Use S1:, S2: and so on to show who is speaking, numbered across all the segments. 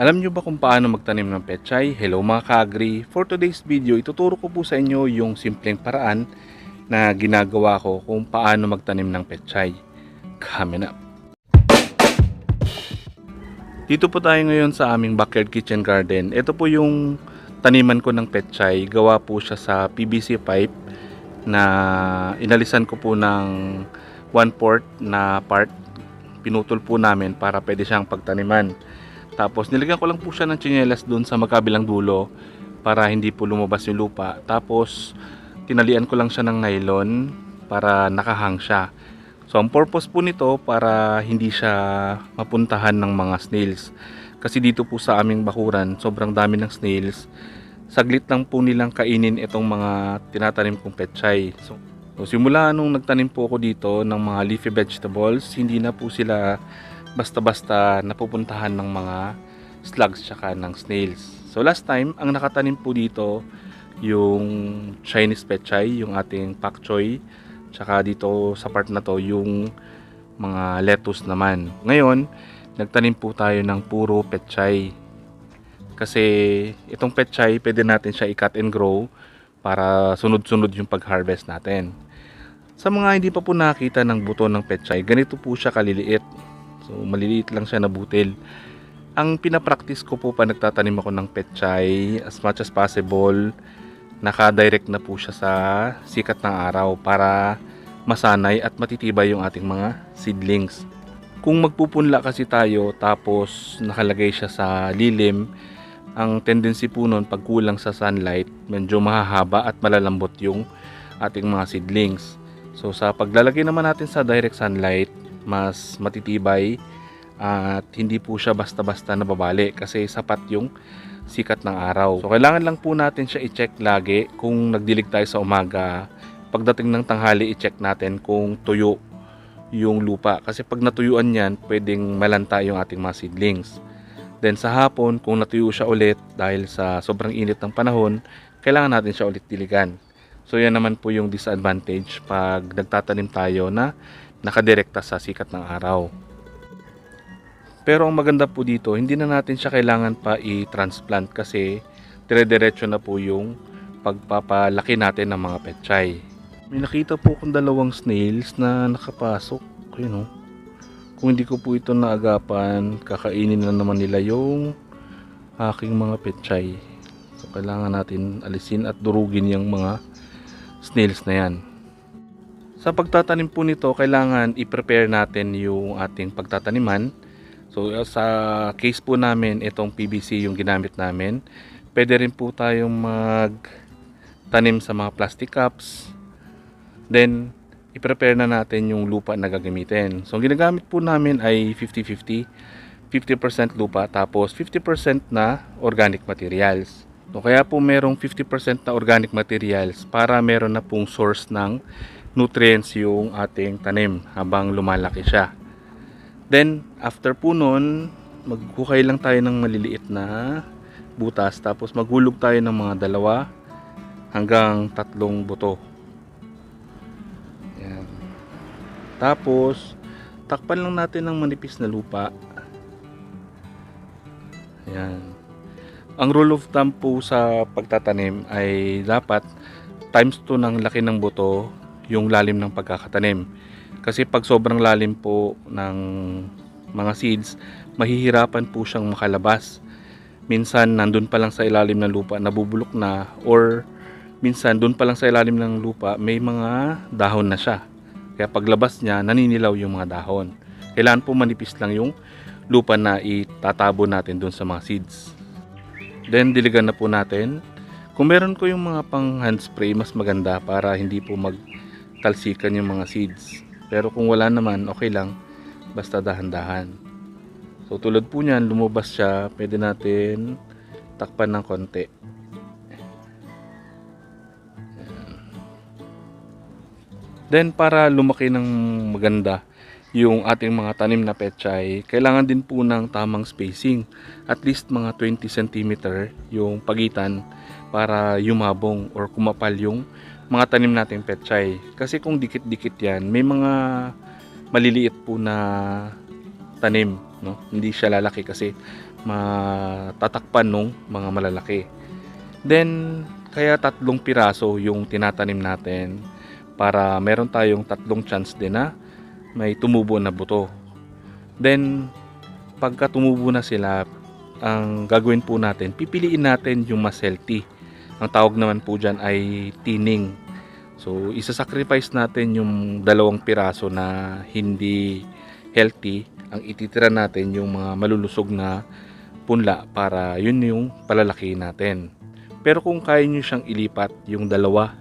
S1: Alam nyo ba kung paano magtanim ng pechay? Hello mga ka-agri! For today's video, ituturo ko po sa inyo yung simpleng paraan na ginagawa ko kung paano magtanim ng pechay. Coming up! Dito po tayo ngayon sa aming backyard kitchen garden. Ito po yung taniman ko ng pechay. Gawa po siya sa PVC pipe na inalisan ko po ng one port na part. Pinutol po namin para pwede siyang pagtaniman. Tapos nilagyan ko lang po siya ng tsinelas doon sa magkabilang dulo para hindi po lumabas yung lupa. Tapos tinalian ko lang siya ng nylon para nakahang siya. So ang purpose po nito para hindi siya mapuntahan ng mga snails. Kasi dito po sa aming bakuran, sobrang dami ng snails. Saglit lang po nilang kainin itong mga tinatanim kong petchay. So, so simula nung nagtanim po ako dito ng mga leafy vegetables, hindi na po sila basta-basta napupuntahan ng mga slugs tsaka ng snails. So last time, ang nakatanim po dito yung Chinese pechay, yung ating pak choy, tsaka dito sa part na to yung mga lettuce naman. Ngayon, nagtanim po tayo ng puro pechay. Kasi itong pechay, pwede natin siya i-cut and grow para sunod-sunod yung pag-harvest natin. Sa mga hindi pa po nakita ng buto ng pechay, ganito po siya kaliliit. So, maliliit lang siya na butil. Ang pinapractice ko po pa nagtatanim ako ng petchay as much as possible, naka-direct na po siya sa sikat ng araw para masanay at matitibay yung ating mga seedlings. Kung magpupunla kasi tayo tapos nakalagay siya sa lilim, ang tendency po nun pag kulang sa sunlight, medyo mahahaba at malalambot yung ating mga seedlings. So sa paglalagay naman natin sa direct sunlight, mas matitibay at hindi po siya basta-basta nababali kasi sapat yung sikat ng araw. So kailangan lang po natin siya i-check lagi kung nagdilig tayo sa umaga. Pagdating ng tanghali, i-check natin kung tuyo yung lupa. Kasi pag natuyuan yan, pwedeng malanta yung ating mga seedlings. Then sa hapon, kung natuyo siya ulit dahil sa sobrang init ng panahon, kailangan natin siya ulit diligan. So yan naman po yung disadvantage pag nagtatanim tayo na nakadirekta sa sikat ng araw. Pero ang maganda po dito, hindi na natin siya kailangan pa i-transplant kasi dire-diretso na po yung pagpapalaki natin ng mga petchay. May nakita po akong dalawang snails na nakapasok. Ayun oh. Kung hindi ko po ito naagapan, kakainin na naman nila yung aking mga petchay. So kailangan natin alisin at durugin yung mga snails na yan. Sa pagtatanim po nito, kailangan i-prepare natin yung ating pagtataniman. So sa case po namin, itong PVC yung ginamit namin. Pwede rin po tayong magtanim sa mga plastic cups. Then, i-prepare na natin yung lupa na gagamitin. So ang ginagamit po namin ay 50-50. 50% lupa tapos 50% na organic materials. So kaya po merong 50% na organic materials para meron na pong source ng nutrients yung ating tanim habang lumalaki siya. Then, after po nun, maghukay lang tayo ng maliliit na butas tapos maghulog tayo ng mga dalawa hanggang tatlong buto. Yan. Tapos, takpan lang natin ng manipis na lupa. Yan. Ang rule of thumb po sa pagtatanim ay dapat times 2 ng laki ng buto yung lalim ng pagkakatanim. Kasi pag sobrang lalim po ng mga seeds, mahihirapan po siyang makalabas. Minsan nandun pa lang sa ilalim ng lupa, nabubulok na or minsan doon pa lang sa ilalim ng lupa may mga dahon na siya. Kaya paglabas niya, naninilaw yung mga dahon. Kailangan po manipis lang yung lupa na itatabo natin doon sa mga seeds. Then diligan na po natin. Kung meron ko yung mga pang hand spray, mas maganda para hindi po mag talsikan yung mga seeds. Pero kung wala naman, okay lang. Basta dahan-dahan. So tulad po niyan, lumabas siya. Pwede natin takpan ng konti. Then para lumaki ng maganda yung ating mga tanim na pechay, kailangan din po ng tamang spacing. At least mga 20 cm yung pagitan para yumabong or kumapal yung mga tanim nating petchay. Kasi kung dikit-dikit yan, may mga maliliit po na tanim. No? Hindi siya lalaki kasi matatakpan nung mga malalaki. Then, kaya tatlong piraso yung tinatanim natin para meron tayong tatlong chance din na may tumubo na buto. Then, pagka tumubo na sila, ang gagawin po natin, pipiliin natin yung mas healthy. Ang tawag naman po dyan ay tining. So, isa-sacrifice natin yung dalawang piraso na hindi healthy. Ang ititira natin yung mga malulusog na punla para yun yung palalaki natin. Pero kung kaya nyo siyang ilipat yung dalawa,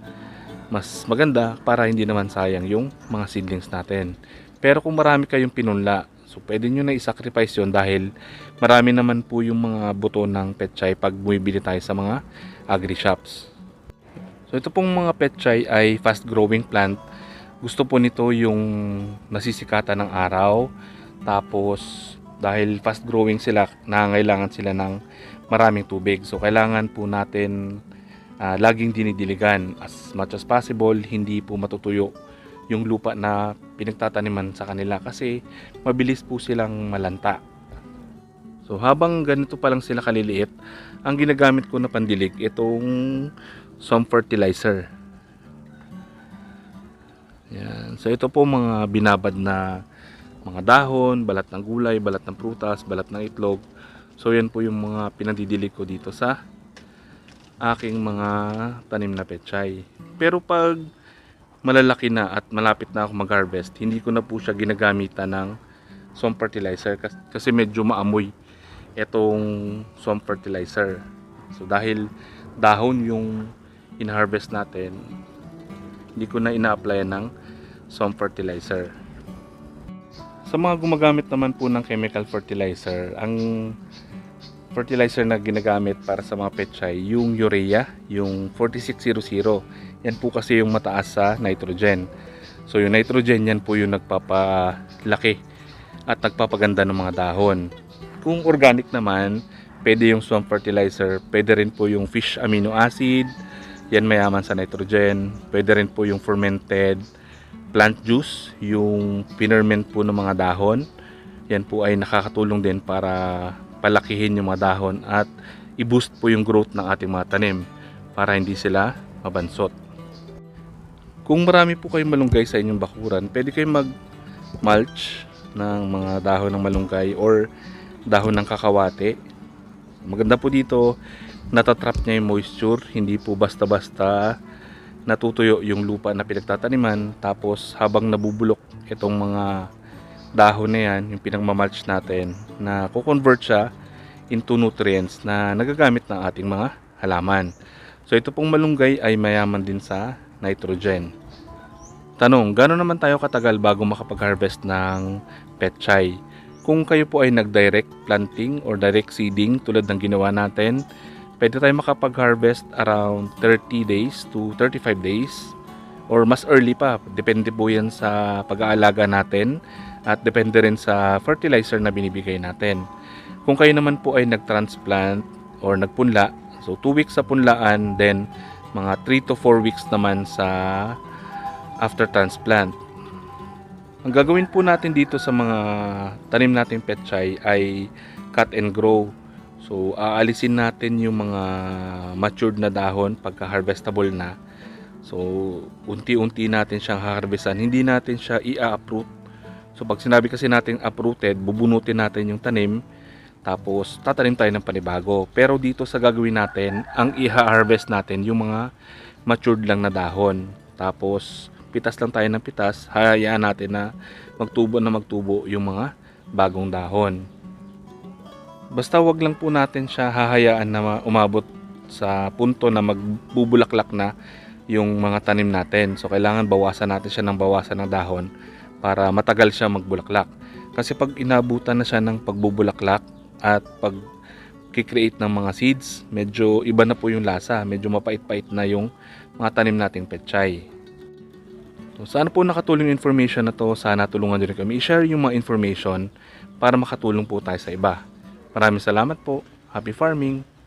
S1: mas maganda para hindi naman sayang yung mga seedlings natin. Pero kung marami kayong pinunla, so pwede nyo na i-sacrifice yun dahil marami naman po yung mga buto ng petchay pag bumibili tayo sa mga agri-shops. So ito pong mga petchay ay fast growing plant. Gusto po nito yung nasisikatan ng araw. Tapos dahil fast growing sila, nangangailangan sila ng maraming tubig. So kailangan po natin ah, laging dinidiligan as much as possible, hindi po matutuyo yung lupa na pinagtataniman sa kanila kasi mabilis po silang malanta. So habang ganito pa lang sila kaliliit, ang ginagamit ko na pandilig itong some fertilizer. Yan. So ito po mga binabad na mga dahon, balat ng gulay, balat ng prutas, balat ng itlog. So yan po yung mga pinadidilig ko dito sa aking mga tanim na pechay. Pero pag malalaki na at malapit na ako mag-harvest, hindi ko na po siya ginagamitan ng swamp fertilizer kas- kasi medyo maamoy itong swamp fertilizer. So dahil dahon yung in-harvest natin, hindi ko na ina-apply ng swamp fertilizer. Sa mga gumagamit naman po ng chemical fertilizer, ang fertilizer na ginagamit para sa mga petchay, yung urea, yung 4600. Yan po kasi yung mataas sa nitrogen. So yung nitrogen yan po yung nagpapalaki at nagpapaganda ng mga dahon. Kung organic naman, pwede yung swamp fertilizer, pwede rin po yung fish amino acid, yan mayaman sa nitrogen, pwede rin po yung fermented plant juice, yung pinerment po ng mga dahon. Yan po ay nakakatulong din para palakihin yung mga dahon at i-boost po yung growth ng ating mga tanim para hindi sila mabansot. Kung marami po kayong malunggay sa inyong bakuran, pwede kayong mag-mulch ng mga dahon ng malunggay or dahon ng kakawate. Maganda po dito, natatrap niya yung moisture, hindi po basta-basta natutuyo yung lupa na pinagtataniman tapos habang nabubulok itong mga dahon na yan, yung pinagmamalch natin na kukonvert siya into nutrients na nagagamit ng ating mga halaman. So ito pong malunggay ay mayaman din sa nitrogen. Tanong, gano'n naman tayo katagal bago makapag-harvest ng petchay? Kung kayo po ay nag-direct planting or direct seeding tulad ng ginawa natin, pwede tayo makapag-harvest around 30 days to 35 days or mas early pa. Depende po yan sa pag-aalaga natin at depende rin sa fertilizer na binibigay natin. Kung kayo naman po ay nag-transplant or nagpunla, so 2 weeks sa punlaan, then mga 3 to 4 weeks naman sa after transplant. Ang gagawin po natin dito sa mga tanim nating petchay ay cut and grow. So, aalisin natin yung mga matured na dahon pagka harvestable na. So, unti-unti natin siyang harvestan. Hindi natin siya i-uproot. So, pag sinabi kasi natin uprooted, bubunutin natin yung tanim. Tapos, tatanim tayo ng panibago. Pero dito sa gagawin natin, ang i-harvest natin yung mga matured lang na dahon. Tapos, pitas lang tayo ng pitas. Hayaan natin na magtubo na magtubo yung mga bagong dahon. Basta wag lang po natin siya hahayaan na ma- umabot sa punto na magbubulaklak na yung mga tanim natin. So kailangan bawasan natin siya ng bawasan ng dahon para matagal siya magbulaklak. Kasi pag inabutan na siya ng pagbubulaklak at pag create ng mga seeds, medyo iba na po yung lasa. Medyo mapait-pait na yung mga tanim nating petchay. So, sana po nakatulong yung information na to. Sana tulungan din kami i-share yung mga information para makatulong po tayo sa iba. Maraming salamat po. Happy farming!